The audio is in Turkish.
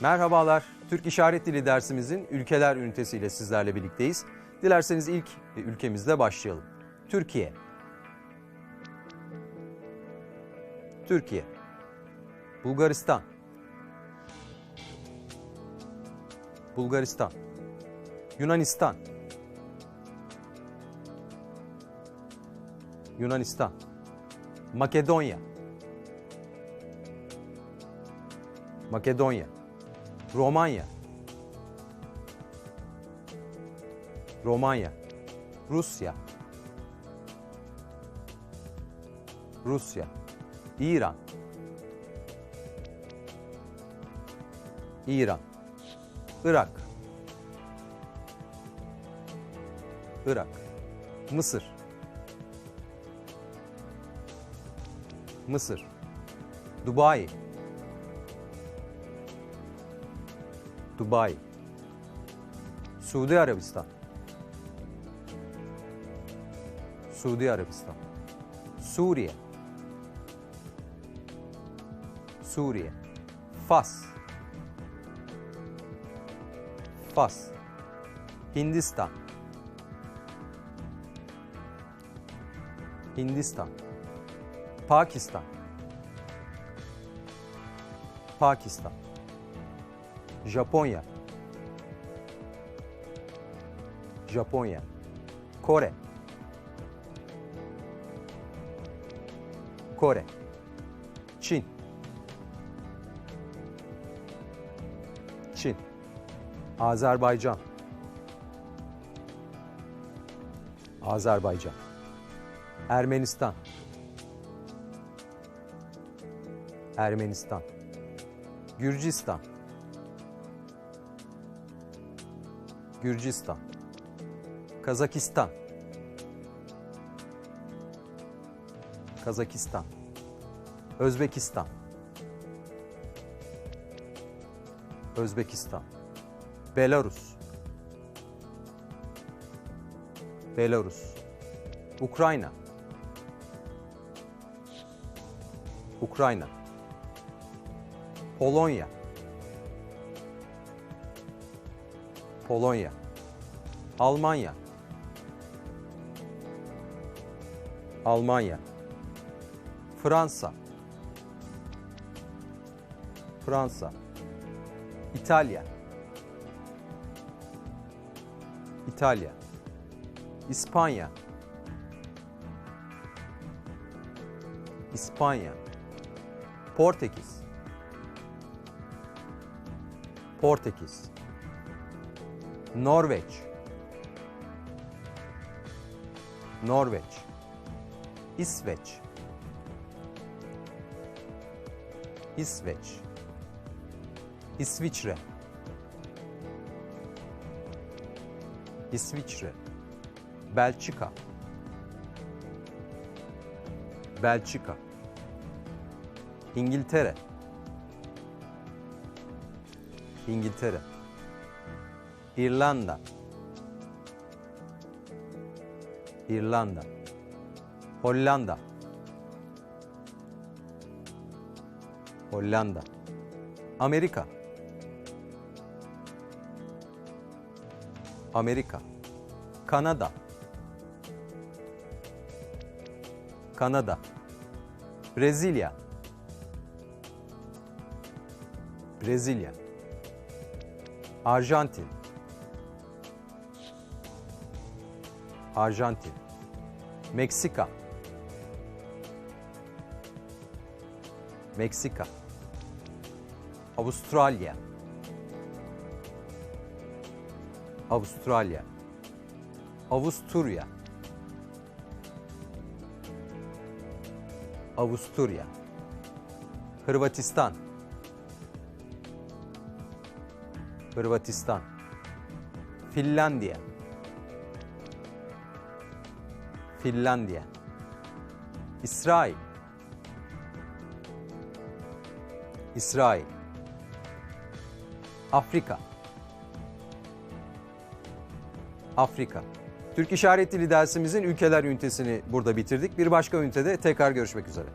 Merhabalar. Türk İşaret Dili dersimizin ülkeler ünitesiyle sizlerle birlikteyiz. Dilerseniz ilk ülkemizle başlayalım. Türkiye. Türkiye. Bulgaristan. Bulgaristan. Yunanistan. Yunanistan. Makedonya. Makedonya. Romanya. Romanya. Rusya. Rusya. İran. İran. Irak. Irak. Mısır. Mısır. Dubai. Dubai. Suudi Arabistan. Suudi Arabistan. Suriye. Suriye. Fas. Fas. Hindistan. Hindistan. Pakistan. Pakistan. Japonya. Japonya. Kore. Kore. Çin. Çin. Azerbaycan. Azerbaycan. Ermenistan. Ermenistan. Gürcistan. Gürcistan. Kazakistan. Kazakistan. Özbekistan. Özbekistan. Belarus. Belarus. Ukrayna. Ukrayna. Polonya. Polonya. Almanya. Almanya. Fransa. Fransa. İtalya. İtalya. İspanya. İspanya. Portekiz. Portekiz. Norveç. Norveç. İsveç. İsveç. İsviçre. İsviçre. Belçika. Belçika. İngiltere. İngiltere. İrlanda. İrlanda. Hollanda. Hollanda. Amerika. Amerika. Kanada. Kanada. Brezilya. Brezilya. Arjantin. Arjantin. Meksika. Meksika. Avustralya. Avustralya. Avusturya. Avusturya. Hırvatistan. Hırvatistan. Finlandiya. Finlandiya. İsrail. İsrail. Afrika. Afrika. Türk İşaret Dili dersimizin ülkeler ünitesini burada bitirdik. Bir başka ünitede tekrar görüşmek üzere.